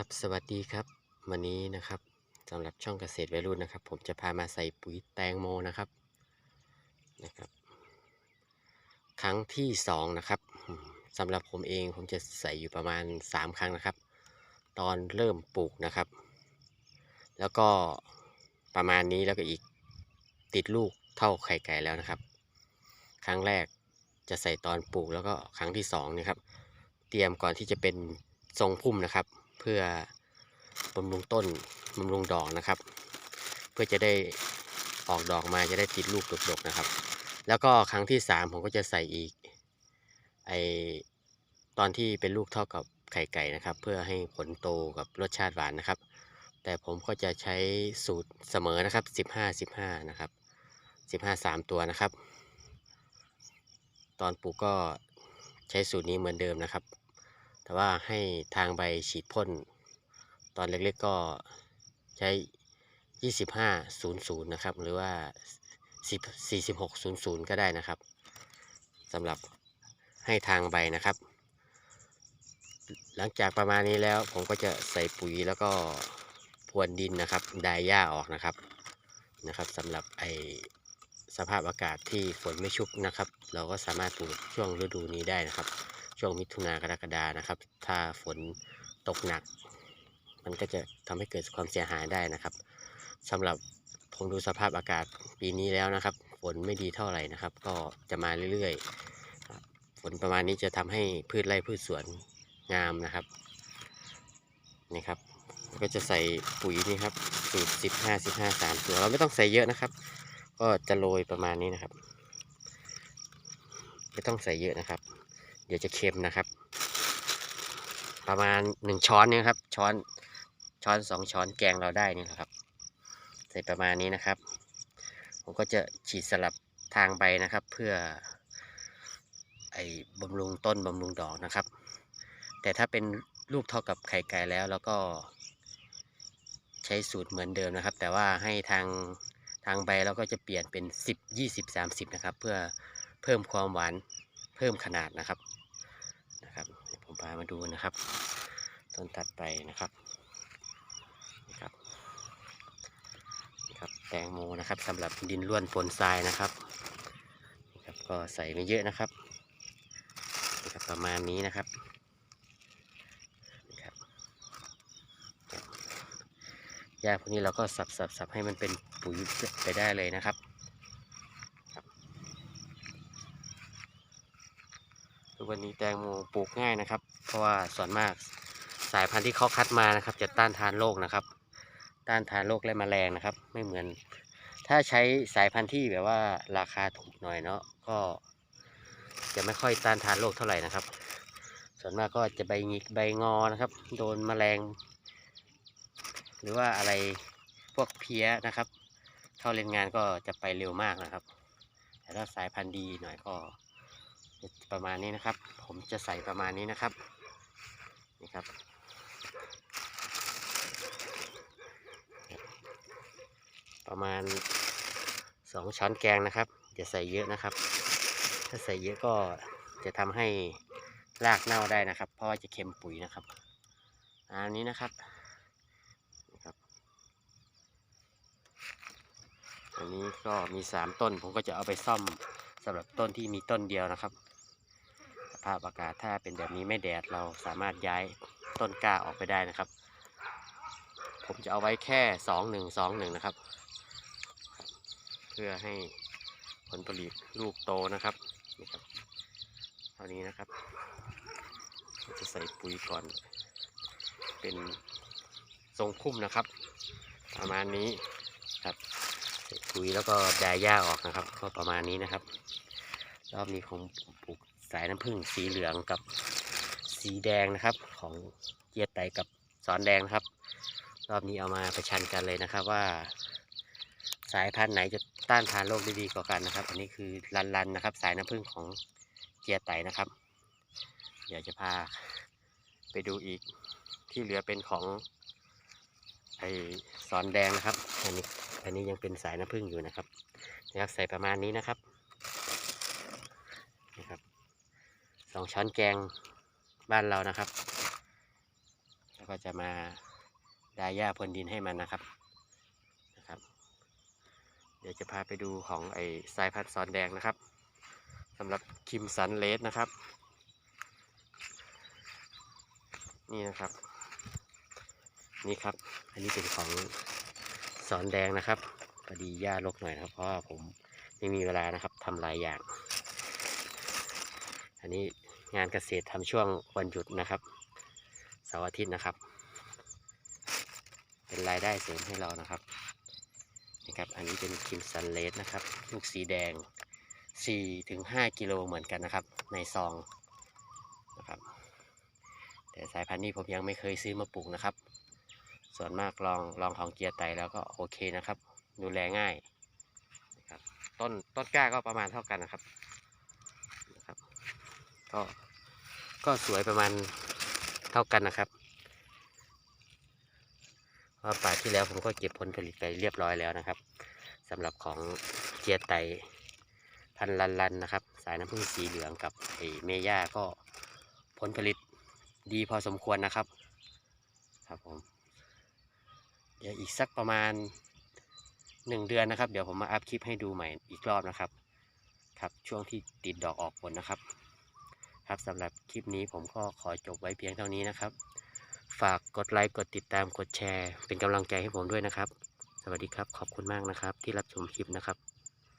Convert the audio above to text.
ครับสวัสดีครับวันนี้นะครับสำหรับช่องเกษตรวัยรุ่นนะครับ ผมจะพามาใส่ปุ๋ยแตงโมนะครับนะครับ ครั้งที่สองนะครับสำหรับผมเองผมจะใส่อยู่ประมาณ3ครั้งนะครับ ตอนเริ่มปลูกนะครับ แล้วก็ประมาณนี้แล้วก็อีกติดลูกเท่าไข่ไก่แล้วนะครับ ครั้งแรกจะใส่ตอนปลูกแล้วก็ครั้งที่สองเนะครับ เตรียมก่อนที่จะเป็นทรงพุ่มนะครับ พื่อบำรุงต้นบำรุงดอกนะครับ เพื่อจะได้ออกดอกมาจะได้ติดลูกดกๆนะครับ แล้วก็ครั้งที่สามผมก็จะใส่อีกไอตอนที่เป็นลูกเท่ากับไข่ไก่นะครับ เพื่อให้ผลโตกับรสชาติหวานนะครับ แต่ผมก็จะใช้สูตรเสมอนะครับ 15 15 นะครับ 15 3 ตัวนะครับ ตอนปลูกก็ใช้สูตรนี้เหมือนเดิมนะครับ แต่ว่าให้ทางใบฉีดพ่น ตอนเล็กๆก็ใช้ 2500 นะครับ หรือว่า 4600 ก็ได้นะครับสำหรับให้ทางใบนะครับ หลังจากประมาณนี้แล้วผมก็จะใส่ปุ๋ยแล้วก็พรวนดินนะครับดายหญ้าออกนะครับนะครับสำหรับไอสภาพอากาศที่ฝนไม่ชุกนะครับ เราก็สามารถปลูกช่วงฤดูนี้ได้นะครับ ช่วงมิถุนากรกฎานะครับ ถ้าฝนตกหนัก มันก็จะทำให้เกิดความเสียหายได้นะครับสำหรับผมดูสภาพอากาศปีนี้แล้วนะครับ ฝนไม่ดีเท่าไหร่นะครับ ก็จะมาเรื่อยๆ ฝนประมาณนี้จะทำให้พืชไร่พืชสวนงามนะครับนี่ครับ ก็จะใส่ปุ๋ยนี่ครับสูตรสิบห้าสิบห้าสามตัวเราไม่ต้องใส่เยอะนะครับ ก็จะโรยประมาณนี้นะครับ ไม่ต้องใส่เยอะนะครับ เดี๋ยวจะเค็มนะครับ ประมาณหนึ่งช้อนนี่ครับช้อนช้อนสองช้อนแกงเราได้นี่แหละครับ ใส่ประมาณนี้นะครับ ผมก็จะฉีดสลับทางใบนะครับ เพื่อ ไอ้บำรุงต้นบำรุงดอกนะครับ แต่ถ้าเป็นลูกเท่ากับไข่ไก่แล้วแล้วก็ ใช้สูตรเหมือนเดิมนะครับ แต่ว่าให้ทางทางใบเราก็จะเปลี่ยนเป็น 10 20 30 นะครับ เพื่อเพิ่มความหวาน เพิ่มขนาดนะครับนะครับผมพามาดูนะครับ ต้นตัดไปนะครับนะครับครับแตงโมนะครับสำหรับดินล้วนปนทรายนะครับนะครับก็ใส่ไม่เยอะนะครับนะครับ ประมาณนี้นะครับนะครับหญ้าพวกนี้เราก็สับสับสับให้มันเป็นปุ๋ยไปได้เลยนะครับ ทุกวันนี้แตงโมปลูกง่ายนะครับ เพราะว่าส่วนมากสายพันธุ์ที่เขาคัดมานะครับ จะต้านทานโรคนะครับ ต้านทานโรคและแมลงนะครับ ไม่เหมือน ถ้าใช้สายพันธุ์ที่แบบว่าราคาถูกหน่อยเนาะก็ จะไม่ค่อยต้านทานโรคเท่าไหร่นะครับ ส่วนมากก็จะใบหงิกใบงอนะครับ โดนแมลง หรือว่าอะไรพวกเพี้ยนะครับ เข้าเล่นงานก็จะไปเร็วมากนะครับ แต่ถ้าสายพันธุ์ดีหน่อยก็ ประมาณนี้นะครับ ผมจะใส่ประมาณนี้นะครับ นี่ครับ ประมาณสองช้อนแกงนะครับอย่าใส่เยอะนะครับ ถ้าใส่เยอะก็จะทำให้รากเน่าได้นะครับ เพราะว่าจะเค็มปุ๋ยนะครับอันนี้นะครับนะครับ อันนี้ก็มีสามต้น ผมก็จะเอาไปซ่อมสำหรับต้นที่มีต้นเดียวนะครับาพอากาศถ้าเป็นแบบนี้ไม่แดดเราสามารถย้ายต้นกล้าออกไปได้นะครับ ผมจะเอาไว้แค่สองหนึ่งสองหนึ่งนะครับ เพื่อให้ผลผลิตลูกโตนะครับนี่ครับเท่านี้นะครับ จะใส่ปุ๋ยก่อน เป็นทรงพุ่มนะครับ ประมาณนี้ครับใส่ปุ๋ยแล้วก็ดายหญ้าออกนะครับ ก็ประมาณนี้นะครับ รอบนี้ผมปลูก สายน้ำผึ้งสีเหลืองกับสีแดงนะครับ ของเจียไตกับสอนแดงนะครับ รอบนี้เอามาประชันกันเลยนะครับว่า สายพันธุ์ไหนจะต้านทานโรคได้ดีกว่ากันนะครับ อันนี้คือรันรันนะครับ สายน้ำผึ้งของเจียไตนะครับ เดี๋ยวจะพาไปดูอีกที่เหลือเป็นของไอสอนแดงนะครับ อันนี้อันนี้ยังเป็นสายน้ำผึ้งอยู่นะครับนะครับใส่ประมาณนี้นะครับนะครับส องช้อนแกงบ้านเรานะครับครับก็จะมาดาหญ้าพรวนดินให้มันนะครับนะครับ เดี๋ยวจะพาไปดูของไอ้สายพันธุ์ซอนแดงนะครับสำหรับคิมสันเลสนะครับ นี่นะครับ นี่ครับ อันนี้เป็นของสอนแดงนะครับพอดีหญ้ารกหน่อยนะครับ เพราะว่าผมไม่มีเวลานะครับทำหลายอย่าง อันนี้ งานเกษตรทำช่วงวันหยุดนะครับเสาร์อาทิตย์นะครับ เป็นรายได้เสริมให้เรานะครับนะครับ อันนี้เป็นคิมซันเลสนะครับ ลูกสีแดง4-5ถึง5กิโลเหมือนกันนะครับ ในซองนะครับแต่สายพันธุ์นี้ผมยังไม่เคยซื้อมาปลูกนะครับ ส่วนมากลองลองของเกียร์ไตแล้วก็โอเคนะครับ ดูแลง่ายนะครับต้นต้นกล้าก็ประมาณเท่ากันนะครับ ก็ก็สวยประมาณเท่ากันนะครับเพราะป่าที่แล้วผมก็เก็บผลผลิตไปเรียบร้อยแล้วนะครับสำหรับของเกียไตพันลันลันนะครับ สายน้ำผึ้งสีเหลืองกับไอเมย่าก็ผลผลิตดีพอสมควรนะครับ ครับผมเดี๋ยวอีกสักประมาณหนึ่งเดือนนะครับ เดี๋ยวผมมาอัพคลิปให้ดูใหม่อีกรอบนะครับ ครับช่วงที่ติดดอกออกผลนะครับ ครับสำหรับคลิปนี้ผมก็ขอจบไว้เพียงเท่านี้นะครับ ฝากกดไลค์กดติดตามกดแชร์ เป็นกำลังใจให้ผมด้วยนะครับ สวัสดีครับขอบคุณมากนะครับ ที่รับชมคลิปนะครับ